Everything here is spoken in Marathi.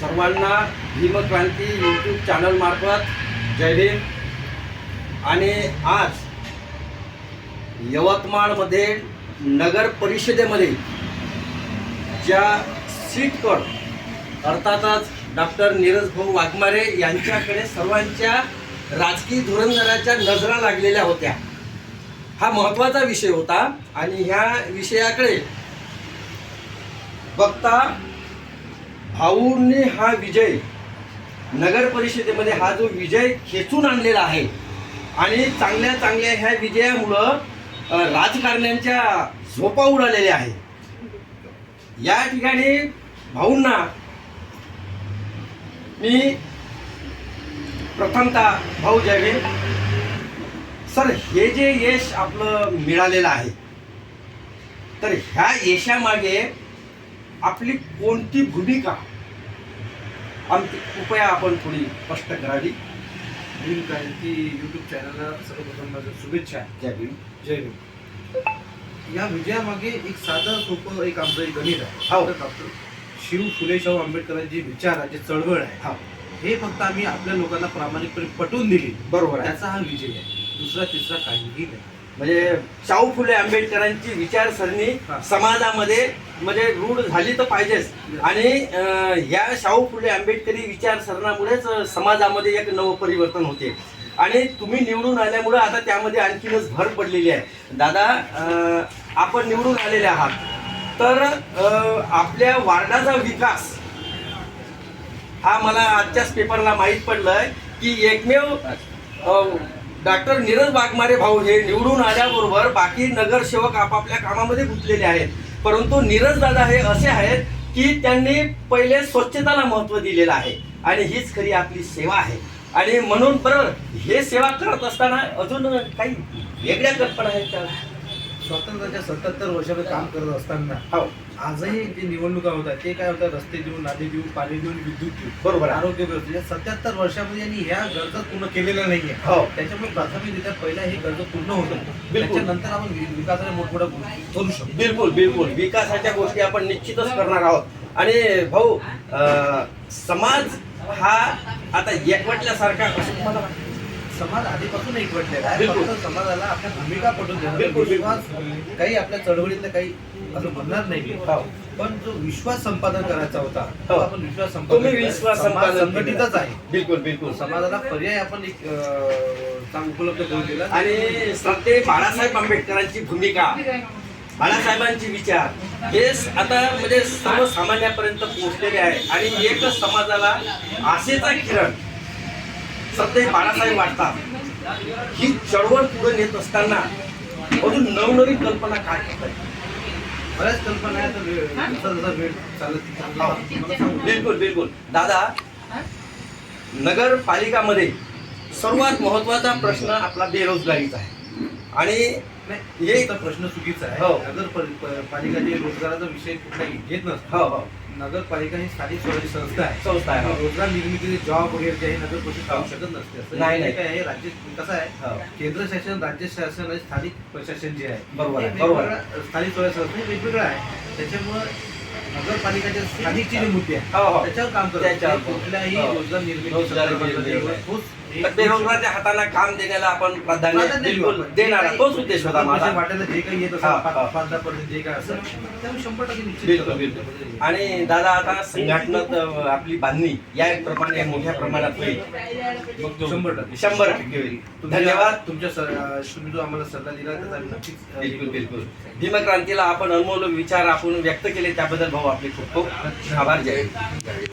सर्वांना भीमक्रांती यूट्यूब चॅनलमार्फत जय भीम. आणि आज यवतमाळमध्ये नगर परिषदेमध्ये ज्या सीटकड अर्थातच डॉक्टर नीरज भाऊ वाघमारे यांच्याकडे सर्वांच्या राजकीय धुरंधराच्या नजरा लागलेल्या होत्या. हा महत्त्वाचा विषय होता आणि ह्या विषयाकडे बघता भाऊंनी हा विजय नगर परिषदेमध्ये हा जो विजय खेचून आणलेला आहे आणि चांगल्या चांगल्या ह्या विजयामुळं राजकारण्यांच्या झोपा उडालेल्या आहे या ठिकाणी भाऊंना मी प्रथमतः भाऊ जयवीर सर हे जे यश आपलं मिळालेलं आहे तर ह्या यशामागे आपली कोणती भूमिका? आमची कृपया आपण थोडी स्पष्ट करावी. भीम क्रांती यूट्यूब चॅनलला सर्वप्रथम माझ्या शुभेच्छा. जय भीम. जय भीम. या विजयामागे एक साधं सोपं एक आमचं एक गणित आहे. हो. डॉक्टर शिव फुले शाहू आंबेडकरांची विचार आहे जे चळवळ आहे. हा. हे फक्त आम्ही आपल्या लोकांना प्रामाणिकपणे पटवून दिली. बरोबर त्याचा हा विजय आहे. दुसरा तिसरा काहीही नाही. म्हणजे शाहू फुले आंबेडकरांची विचारसरणी. समाजामध्ये म्हणजे रूढ झाली तर पाहिजेच. आणि या शाहू फुले आंबेडकरी विचारसरणामुळेच समाजामध्ये एक नवं परिवर्तन होते. आणि तुम्ही निवडून आल्यामुळं आता त्यामध्ये आणखीनच भर पडलेली आहे. दादा आपण निवडून आलेले आहात. तर आपल्या वार्डाचा विकास हा मला आजच्याच पेपरला माहीत पडलंय की एकमेव डॉक्टर नीरज वाघमारे भाऊ हे निवडून आल्याबरोबर बाकी नगरसेवक आपापल्या कामामध्ये गुंतलेले आहेत. परंतु नीरज दादा हे असे आहेत की त्यांनी पहिले स्वच्छताला महत्त्व दिलेलं आहे आणि हीच खरी आपली सेवा आहे. आणि म्हणून बरोबर हे सेवा करत असताना अजून काही वेगळ्या कल्पना आहेत त्याला स्वातंत्र्याच्या सत्याहत्तर वर्षामध्ये काम करत असताना हो. आजही जे निवडणुका होतात ते काय होतात? रस्ते देऊन नाली देऊन पाणी देऊन विद्युत देऊन. बरोबर आहे. आरोग्य व्यवस्था. सत्याहत्तर वर्षामध्ये यांनी ह्या गरजा पूर्ण केलेल्या नाहीये. हो. त्याच्यामुळे प्राथमिकरित्या पहिल्या हे गरज पूर्ण होतं. बिलकुल. त्याच्यानंतर आपण वि- विकासाला मोठमोठ्या गोष्टी करू शकतो. बिलकुल बिलकुल. विकासाच्या गोष्टी आपण निश्चितच करणार आहोत. आणि भाऊ अं, समाज हा आता एकवटल्यासारखा असं तुम्हाला वाटतं? समाज आधीपासून एकवटलेला आहे. फक्त समाजाला आपल्या भूमिका पटून देणार. विश्वास काही आपल्या चळवळीतलं काही असं म्हणणार नाही. हो. पण जो विश्वास संपादन करायचा होता तो हो. आपण विश्वास संपादन विश्वास संघटितच आहे. बिलकुल बिलकुल. समाजाला पर्याय आपण एक उपलब्ध करून दिला. आणि श्रद्धे बाळासाहेब आंबेडकरांची भूमिका बाळासाहेबांचे विचार हे आता म्हणजे सर्वसामान्यापर्यंत पोहोचलेले आहे. आणि एकच समाजाला आशेचा किरण श्रद्धे बाळासाहेब वाटतात. ही चळवळ पुढे नेत असताना अजून नवनवीन कल्पना काय करतात बऱ्याच कल्पना आहेत. सांगू. बिलकुल बिलकुल. दादा नगरपालिकामध्ये सर्वात महत्त्वाचा प्रश्न आपला बेरोजगारीचा आहे. आणि नाही, हे- हे प्रश्न चुकीचा आहे. हो. नगर पालिका जे रोजगाराचा विषय कुठलाही घेत नसतो. हो हो. नगरपालिका ही स्थानिक स्वराज्य संस्था आहे संस्था आहे हो. रोजगार निर्मिती जॉब वगैरे जे आहे नगर परिषद करू शकत नसते असं नाही, हे नाही. काय आहे राज्य कसं आहे हो. केंद्र शासन राज्य शासन आणि स्थानिक प्रशासन जे आहे बरोबर आहे, बरोबर आहे. स्थानिक स्वराज्य संस्था हे वेगवेगळं आहे त्याच्यामुळं नगरपालिकाच्या स्थानिकचे जे मुद्दे आहेत हो. त्याच्यावर काम करतात त्याच्यावर. ते कुठल्याही. रोजगार निर्मिती ठोस तर बेरोजगाराच्या हाताला काम देण्याला आपण प्राधान्य बिलकुल. देणार तोच उद्देश होता माझा. जे काही येत असेल जे काय असेल शंभर टक्के आणि दादा आता संघटनात आपली बांधणी या प्रमाणे मोठ्या प्रमाणात होईल. शंभर टक्के. शंभर टक्के होईल. धन्यवाद. तुमच्या तुम्ही जो आम्हाला सल्ला दिला त्याचा आम्ही नक्कीच बिलकुल बिलकुल. भीमक्रांतीला आपण अनमोल विचार आपण व्यक्त केले त्याबद्दल भाऊ आपले खूप खूप आभार जय.